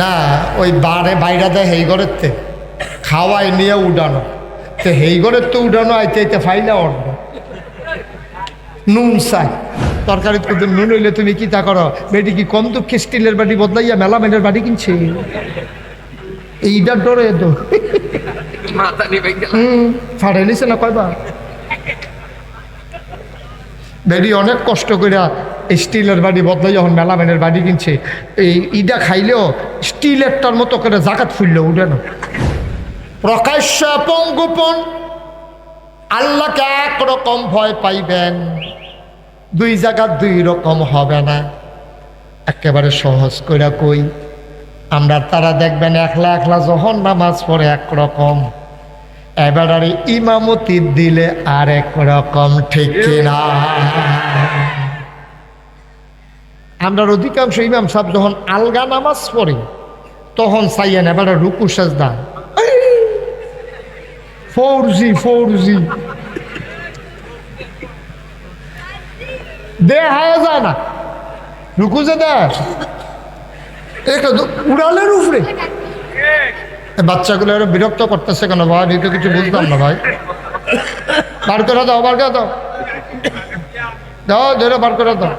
না ওই বারে বাইরা দেয় হেই ঘরের তে খাওয়াই নিয়ে উডানো। তো হেই ঘরের তো উডানো আইতে আইতে ফাইলা অর্ড নুন চাই। তরকারি নুন হইলে তুমি কি তা করো? বেটি কি কম দুঃখে স্টিলের বাড়ি বদলাইয়া মেলা মেলের বাড়ি কিনছে? এইটার ডরে তো। গেল। হুম না কয়বার? বেডি অনেক কষ্ট করে স্টিলের বাড়ি বদলাই যখন মেলামেনের বাড়ি কিনছে। এই ইডা খাইলেও স্টিলেরটার মতো করে জাকাত ফুললে উঠে না। প্রকাশ্য এবং গোপন, আল্লাহকে একরকম ভয় পাইবেন, দুই জায়গা দুই রকম হবে না। একেবারে সহজ করে কই, আমরা তারা দেখবেন একলা একলা যখন নামাজ পড়ে একরকম এবারে ইমামতি দিলে আর এক রকম, ঠিক কিনা? আমরা অধিকাংশ ইমাম সাহেব যখন আলগা নামাজ পড়ে, তখন চাইয়েন এবারে রুকু, সাজদা। ফোর জি ফোর জি দে হায় যায় না। রুকু যে দেয় এটা উড়ালের উপরে। বাচ্চাগুলো এরা বিরক্ত করতেছে কেন ভাই? আমি তো কিছু বুঝলাম না ভাই। বার করে দাও, বার করে দাও। দাও, ধরে, বার করে দাও।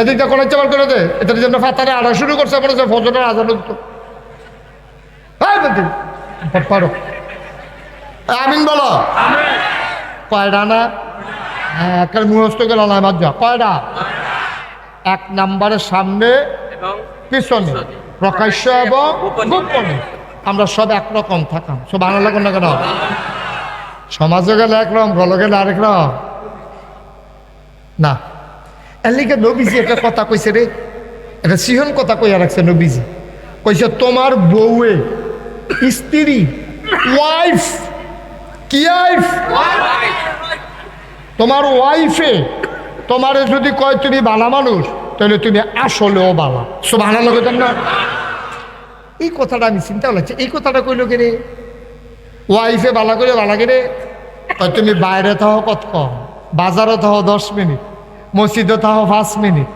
এদিকটা কোনো ইচ্ছা করে দে। এটার জন্য ফাতারে আড়া শুরু করছে মনে হচ্ছে ফজরের আজান বেটি পারো আমিন বলো। কয়টা না? হ্যাঁ একটা মুহস্ত গেল না মাঝ কয়টা এক নাম্বারের সামনে পিছনে। প্রকাশ্য এবং গোপনে। আমরা সব একরকম থাকাম। সব ভালো লাগুন না কেন? সমাজে গেলে একরকম গলে গেলে আরেক রকম না। এর লিগে নবীজি একটা কথা কইছে রে। এটা সিহন কথা কইয়া রাখছে নবীজি। কইছে, তোমার বউয়ে স্ত্রী ওয়াইফ কি ওয়াইফ তোমার ওয়াইফে তোমারে যদি কয় তুমি বালা মানুষ, তাহলে তুমি আসলেও বালা। সব ভালো লাগে না। এই কথাটা আমি চিন্তা করছি এই কথাটা কইল রে? ওয়াইফে বালা করে বালা কে রে? তুমি বাইরে থাও কত কম বাজারে থাও দশ মিনিট। মসজিদে থাও পাঁচ মিনিট।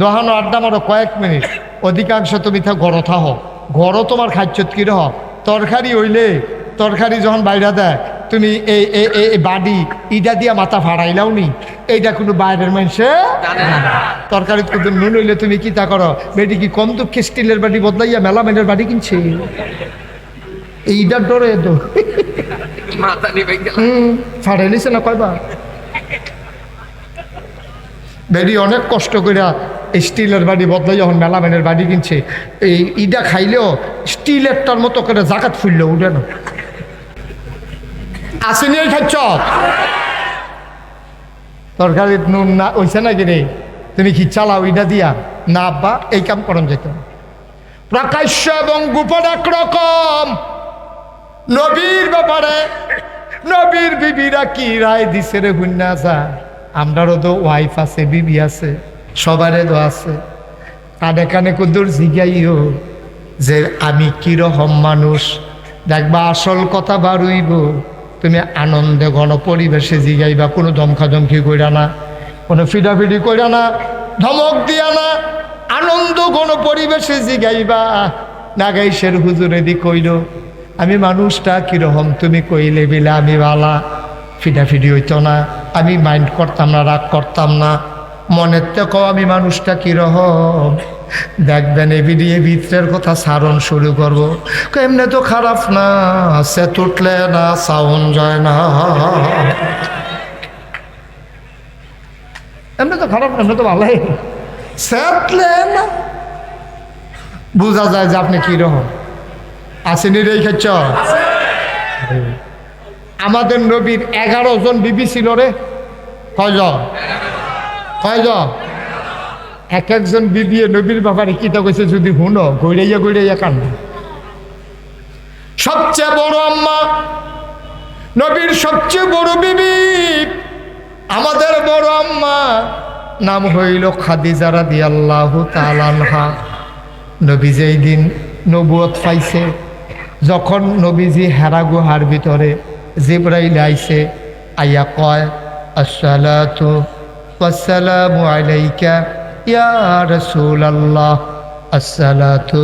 দোহানো আড্ডা মারো কয়েক মিনিট। অধিকাংশ তুমি থাও ঘর থাহ। ঘরও তোমার খাদ্যত কি রহ? তরকারি হইলে তরকারি যখন বাইরে দেয় তুমি এই এই বাড়ি ইটা দিয়া মাথা ফাড়াইলাও নি। এইটা কোনো বাইরের মানুষে তরকারি কিন্তু নুন হইলে তুমি কি তা করো? বেটি কি কম দুঃখে স্টিলের বাড়ি বদলাইয়া মেলামেনের বাড়ি কিনছে? এইটার ডরে তো। ফাড়াইলিছে না কয়বার? বেডি অনেক কষ্ট করে স্টিলের বাড়ি বদলাই যখন মেলামেনের বাড়ি কিনছে। এই ইডা খাইলেও স্টিলেরটার মতো করে জাকাত ফুললে উঠে না। আসেনি খাচ্ছ? তরকারি নুন না ওইছে নাকি রে? তুমি কি চালাও ইটা দিয়া? না আব্বা, এই কাম করন যেত না। প্রকাশ্য এবং গোপন একরকম। নবীর ব্যাপারে, নবীর বিবিরা কি রায় দিছে রে হুন্না যা আমরারও তো ওয়াইফ আছে, বিবি আছে সবারে তো আছে। কানে কানে কুদুর জিগাইও যে আমি কীরকম মানুষ। দেখবা আসল কথা বারুইব তুমি আনন্দে ঘন পরিবেশে জিগাইবা, কোনো ধমকাধমকি কইরা না, কোনো ফিডাফিডি কইরা না, ধমক দিয়া না, আনন্দ ঘন পরিবেশে জিগাইবা। নাগাইশের হুজুরে দি কইল, আমি মানুষটা কীরকম, তুমি কইলে বিলে আমি বালা। ফিডাফিডি হইতো না, আমি মাইন্ড করতাম না, রাগ করতাম না। মনের থেকেও আমি মানুষটা কীরকম দেখবেন এ ভিডিও ভিতরের কথা সারণ শুরু করব। এমনি তো খারাপ না, সে তুটলে না সাউন্ড যায় না। এমনি তো খারাপ এমনি তো ভালোই। সেটলে না। বোঝা যায় যে আপনি কীরকম আসেনি রেখেছ আমাদের নবীর এগারো জন বিবি ছিল রে। কয়জন? কয়জন? এক একজন বিবি নবীর ব্যাপারে কিতা কইছে যদি হুনো গড়াইয়া গড়াইয়া কান্দ সবচেয়ে বড় আম্মা, নবীর সবচেয়ে বড় বিবি, আমাদের বড় আম্মা, নাম হইল খাদিজা রাদি আল্লাহ তালানহা নবী যেই দিন নবুয়ত পাইছে, যখন নবীজি হেরা গুহার ভিতরে জিব্রাইল আইছে আইয়া কয় আসসালাতু ওয়াসসালামু আলাইকা ইয়া রাসূলাল্লাহ আসসালাতু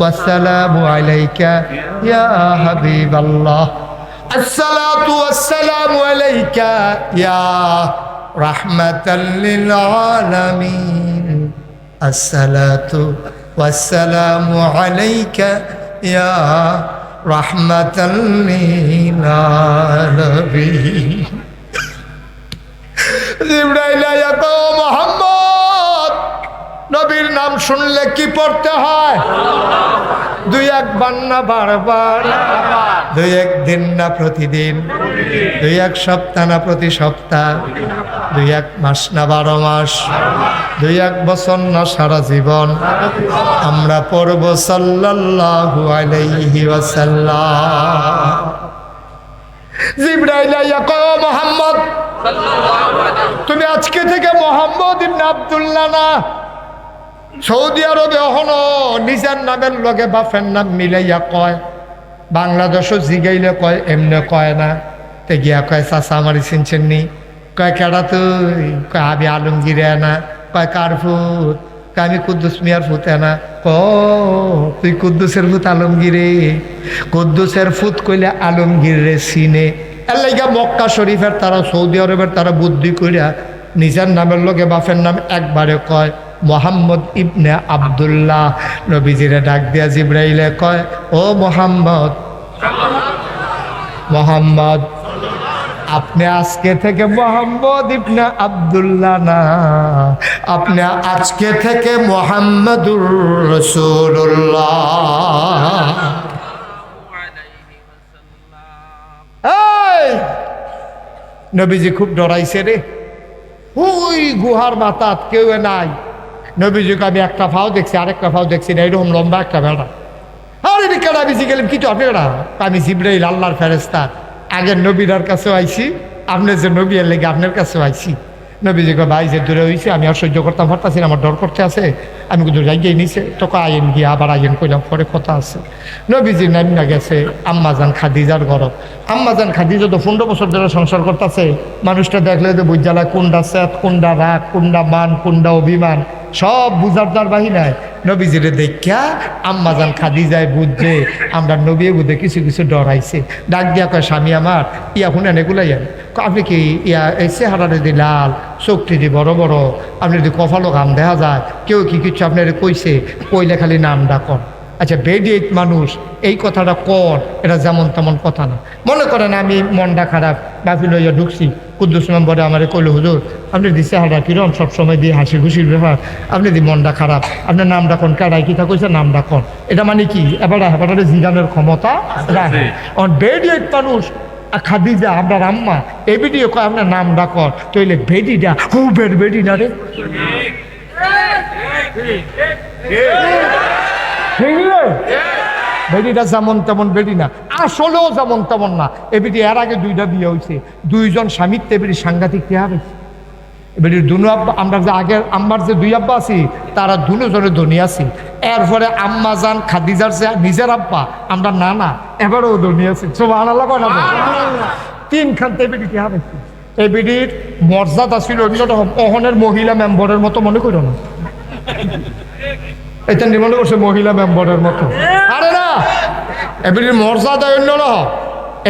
والسلام عليك يا حبيب الله الصلاة والسلام عليك يا رحمة للعالمين الصلاة والسلام عليك يا رحمة للعالمين. جبرائيل يا محمد. নবীর নাম শুনলে কি পড়তে হয়? দুই বারবার? দুই না প্রতিদিন? দুই এক সপ্তাহ না প্রতি সপ্তাহ? দুই এক বারো মাস? দুই এক বছর না সারা জীবন? আমরা আয়া মোহাম্মদ, তুমি আজকে থেকে মোহাম্মদ ইবনে আব্দুল্লাহ না সৌদি আরবে এখনও নিজের নামের লগে বাপের নাম মিলাইয়া কয়, বাংলাদেশও জিগাইলে কয়, এমনে কয় না। তে গিয়া কয়, চাচা আমারই চিনছেন নি? কয়, কেডা তুই? কয়, আমি আলমগিরে না। কয়, কার ফুত কয়, আমি কুদ্দুস মিয়ার ফুতে না। ক তুই কুদ্দুসের ফুত আলমগিরে? কুদ্দুসের ফুত কইলে আলমগীর রে সিনে এর লাইগা মক্কা শরীফের তারা, সৌদি আরবের তারা বুদ্ধি কইরা নিজের নামের লগে বাপের নাম একবারে কয়। মোহাম্মদ ইবনে আবদুল্লাহ। নবীজিরে ডাক দিয়া জিব্রাইলে কয়, ও মোহাম্মদ মোহাম্মদ, আপনি আজকে থেকে মোহাম্মদ ইবনে আবদুল্লাহ না। আপনি আজকে থেকে মোহাম্মদুর রসুল্লাহ নবীজি খুব ডরাইছে রে। ওই গুহার মাথাত কেউ নাই। নবীজিকে আমি একটা ফাও দেখছি, আরেকটা ফাও দেখছি না, এরকম লম্বা একটা বেড়া। আর এটি কেডা বেশি গেলাম? কি তো বেড়া আমি জিব্রাইল, আল্লাহর ফেরেস্তা আগের নবীরার কাছেও আইছি, আপনি যে নবী, এর লেগে আপনার কাছেও আইছি। নবীজিকে ভাই, যে দূরে হয়েছে আমি আর সহ্য করতাম, পারতাছি আমার ডর করতে আছে। আমি কিন্তু যাইয়ে নিছে। তোকে আইন গিয়ে আবার আইন কইলাম, পরে কথা আছে। নবীজি নাম না গেছে আম্মাজান খাদিজার ঘর। আম্মাজান খাদিজা তো পনেরো বছর ধরে সংসার করতেছে। মানুষটা দেখলে তো বুঝালা কোনটা সেত কোনটা রাগ কোনটা মান কোনটা অভিমান? সব বুঝার তার বাহিনায় নবীজিরে দেখা আম্মাজান খাদি যায় বুঝছে, আমরা নবী বুঝে কিছু কিছু ডরাইছে। ডাক দিয়া কয়, স্বামী আমার, ইয়া শুনেন এগুলাই আপনি কি ইয়া এই চেহারা যদি লাল, চোখটি দি বড় বড়, আপনি যদি কপালও গান দেখা যায়, কেউ কি কিছু আপনার কইছে? কইলে খালি নাম ডাকন আচ্ছা বেডিয়েট মানুষ এই কথাটা কর, এটা যেমন তেমন কথা না। মনে করেন আমি মনটা খারাপ বাপি লইয়া ঢুকছি। কুদ্দুস নম্বরে আমার কইল হুজুর আপনি দিছে হারা কিরম সবসময় দিয়ে হাসি খুশির ব্যাপার আপনি দি মনটা খারাপ আপনার নাম ডাকন কারাই কিতা কইছে নাম ডাকন এটা মানে কি? এবার এবার জিগানের ক্ষমতা রাখে অন বেডিয়েট মানুষ খাদিজা আপনার আম্মা এই ভিডিও কয় আপনার নাম ডাকর তৈলে বেডিটা হু বেড বেডি না রে ঠিক রে? বেডিটা যেমন তেমন বেডি না আসলেও যেমন তেমন না। এ বেটি এর আগে দুইটা বিয়ে হয়েছে দুইজন স্বামীত্ব বেটি সাংঘাতিক কে হবে এবারে দুনু আব্বা আমরা যে আগের আম্মার যে দুই আব্বা আছি তারা দুজনে ধনী আছি। এরপরে আম্মা যান খাদিজার যে নিজের আব্বা আমরা না না এবারেও ধনী আছি। সব আনালা কয় না তিন খান এবিডি কে হবে এই বিডির মর্যাদা ছিল অন্যরকম অহনের মহিলা মেম্বরের মতো মনে করো না। এটা মনে করছে মহিলা মেম্বরের মতো। আরে না! এবিডির মর্যাদা অন্য অন্যরকম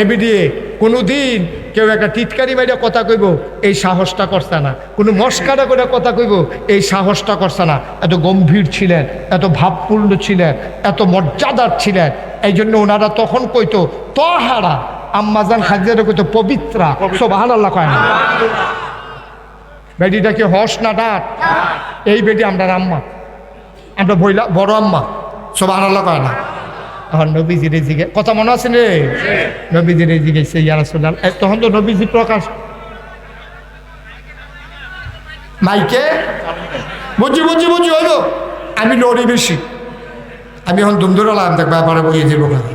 এবিডি কোনোদিন কেউ একটা টিটকারি মাইরা কথা কইব এই সাহসটা করছে না। কোনো মস্কারা করে কথা কইব এই সাহসটা করছে না। এত গম্ভীর ছিলেন এত ভাবপূর্ণ ছিলেন এত মর্যাদার ছিলেন। এই জন্য ওনারা তখন কইতো তহারা আম্মাজান খাদিজারে কইতো পবিত্রা। সব আল্লাহ কয় না। বেডিটা কি হস না ডাক। এই বেডি আমরা আম্মা। আমরা বইলা বড় আম্মা। সব আল্লাহ কয় না। এখন নবীজির জিগে কথা মনে আছে রে নবীজির জিগেছে ইয়ারা সোলাল তখন তো নবীজি প্রকাশ। মাইকে? বুঝি বুঝি বুঝি হইল আমি লড়ি বেশি। আমি এখন দুম ধরে লাগাম দেখ ব্যাপারে বইয়ে দিব খালি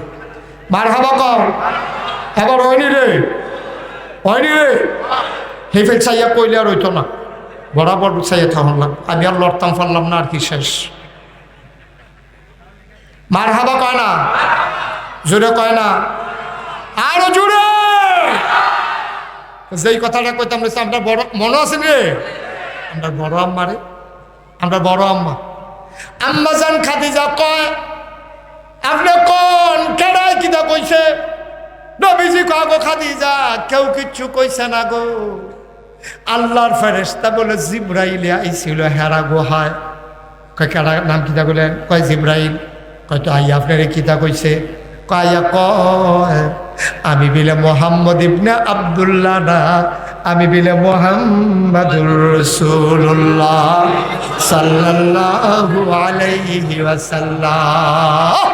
মার হাবা কম এবার হয়নি রে। হয়নি রে। হেফেল চাইয়া কইলে আর হইতো না। বরাবর চাইয়া থামলাম আমি আর লড়তাম পারলাম না আর কি শেষ। মার হাবা কয় না? জোরে কয় না? আরও জোরে! যেই কথাটা কইতাম রয়েছে আপনার বড় মনে আছে রে? আমরা বড় আম্মা রে। আমরা বড় আম্মা। আম্মা যান খাদিজা কয়, আপনি কোন কেডায় কিতা কইছে? নবীজি গো খাদিজা, কেউ কিচ্ছু কইছে না গো। আল্লাহর ফেরেস্তা বলে, জিব্রাইলে আইছিল, হেরা গোহায় কয়, কেডা নাম কিতা বলেন কয়, জিব্রাইল। কয় তো আই আপনারে কিতা কইছে? কয়া, কয়, আমি বিলে মোহাম্মদ ইবনে আব্দুল্লাহ না, আমি বিলে মোহাম্মদুর রাসূলুল্লাহ সাল্লাল্লাহু আলাইহি ওয়াসাল্লাম।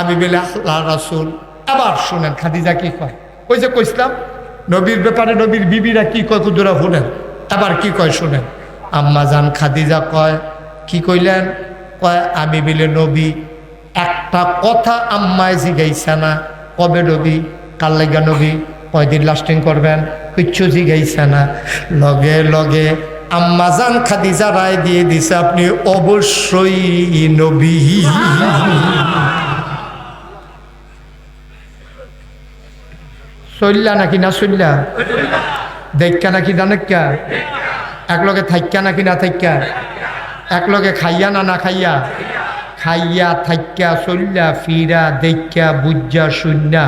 আমি বিলে আল্লাহ রাসূল। আবার শুনেন, খাদিজা কি কয়? ওই যে কইছিলাম, নবীর ব্যাপারে নবীর বিবিরা কি কয় কুদুরা শুনেন? আবার কি কয় শুনেন? আম্মা জান খাদিজা কয়, কি কইলেন? কয়, আমি বিলে নবী একটা কথা আম্মায় জিগাইছে না, কবে নবী? কাল লাগা নবী? কয়দিন লাস্টিং করবেন? কিচ্ছু জিগাইছে না। লগে লগে আম্মা জান খাদিজা রায় দিয়ে দিছে, আপনি অবশ্যই নবী। চললা নাকি না চললা দেখা নাকি দানেকা একলগে থাইকা নাকি না থাইকা একলগে খাইয়া না না খাইয়া? খাইয়া থাইকা চললা ফিরা দেখা বুজ্জা শূন্যা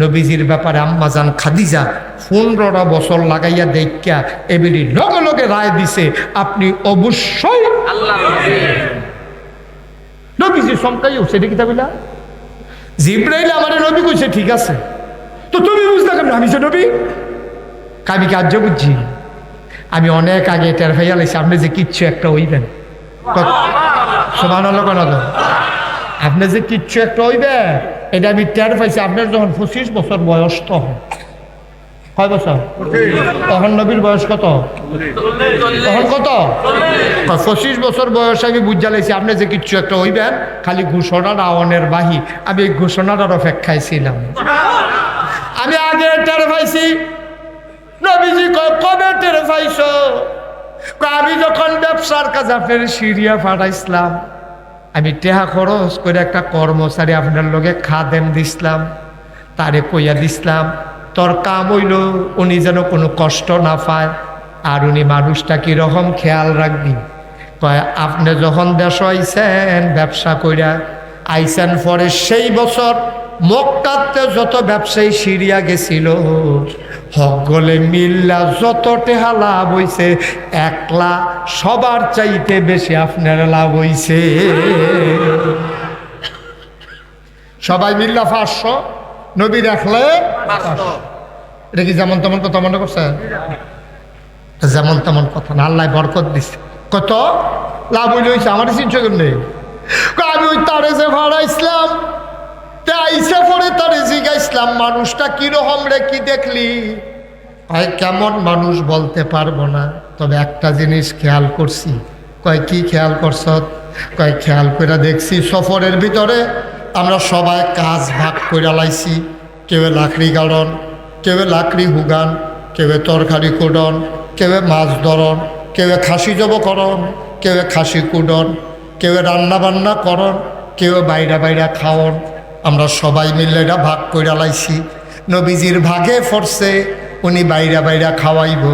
নবীজির ব্যাপারে আম্মাজান খাদিজা পনেরোটা বছর লাগাইয়া দেখা এবিলি লগে লগে রায় দিছে আপনি অবশ্যই আল্লাহ নবীজি চমকাই উঠছে দেখি তাবিলা জিব্রাইল আমার নবী কইছে ঠিক আছে। তো তুমি বুঝতে কেন আমি যে নবী? আমি কার্য বুঝছি। আমি অনেক আগে টের ভাইয়া লাইছি আপনি যে কিচ্ছু একটা হইবেন। আপনি যে কিচ্ছু একটা হইবে, এটা আমি টের পাইছি, আপনার যখন পঁচিশ বছর বয়স তখন। কয় বছর? তখন নবীর বয়স কত? তখন কত? পঁচিশ বছর বয়সে আমি বুঝা লাইছি, আপনি যে কিচ্ছু একটা হইবেন খালি ঘোষণার আওয়ানের বাহি, আমি এই ঘোষণাটার অপেক্ষায় ছিলাম। আমি আগে টের পাইছি, নবীজি কবে টের পাইছ? আমি যখন ব্যবসার কাজ আপনার সিরিয়া পাঠাইছিলাম, আমি টেহা খরচ করে একটা কর্মচারী আপনার লগে খাদেম দিছিলাম, তারে কইয়া দিছিলাম, তোর কাম হইল, উনি যেন কোনো কষ্ট না পায়, আর উনি মানুষটা কীরকম খেয়াল রাখবি? কয়, আপনি যখন দেশ আইছেন ব্যবসা কইরা আইছেন পরে সেই বছর মক্কাতে যত ব্যবসায়ী সিরিয়া গেছিল সকলে মিল্লা যত টেহা লাভ হইছে, একলা সবার চাইতে বেশি আপনার লাভ হইছে। সবাই মিল্লা পাঁচশো নবী রাখলে। এটা কি যেমন তেমন কথা মনে করছে? যেমন তেমন কথা না, আল্লাহ বরকত দিছে। কত? লাভ হইলে হয়েছে আমার চিন্তা নেই। আমি ওই তারে যে ভাড়া ইসলাম তে আইসে পরে তারে জিগাইছিলাম, মানুষটা কীরকম রে কি দেখলি? কয়, কেমন মানুষ বলতে পারব না, তবে একটা জিনিস খেয়াল করছি। কয়, কি খেয়াল করছ? কয়, খেয়াল করে দেখছি সফরের ভিতরে আমরা সবাই কাজ ভাগ করে লাইছি, কেউ লাকড়ি গাড়ন, কেউ লাকড়ি হুগান, কেউ তরকারি কুডন, কেউ মাছ ধরন, কেউ খাসি জব করন, কেউ খাসি কুডন, কেউ রান্না বান্না করন, কেউ বাইরা বাইরা খাওয়ন আমরা সবাই মিলে এটা ভাগ করে লাইছি। নবীজির ভাগে ফরছে, উনি বাইরা বাইরা খাওয়াইব।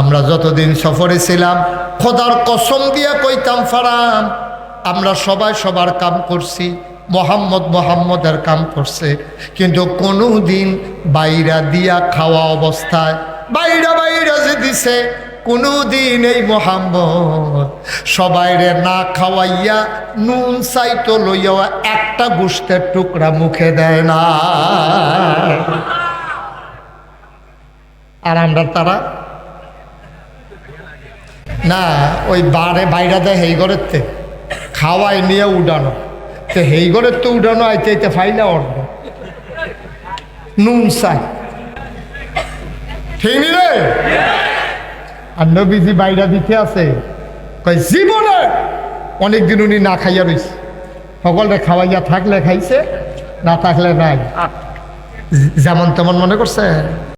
আমরা যতদিন সফরে ছিলাম, খোদার কসম দিয়া কইতাম, ফারাম, আমরা সবাই সবার কাম করছি, মোহাম্মদ মোহাম্মদের কাম করছে। কিন্তু কোনো দিন বাইরা দিয়া খাওয়া অবস্থায়, বাইরা বাইরা যে দিছে কোনো দিন এই মোহাম্মদ সবাইরে না খাওয়াইয়া নুন সাইতো লইয়া একটা গোষ্ঠের টুকরা মুখে দেয় না। আর আমরা তারা না, ওই বারে বাইরা দেয় হেই ঘরের তে খাওয়াই নিয়ে উডানো। তো হেই ঘরের তো উডানো আইতে আইতে ফাইলা অর্ধ। নুন সাই। ঠিক রে? আর নবীজি বাইরা দিতে আছে। কই জীবনে অনেকদিন উনি না খাইয়া রয়েছে সকলরে খাওয়াইয়া থাকলে খাইছে, না থাকলে নাই। যেমন তেমন মনে করছে।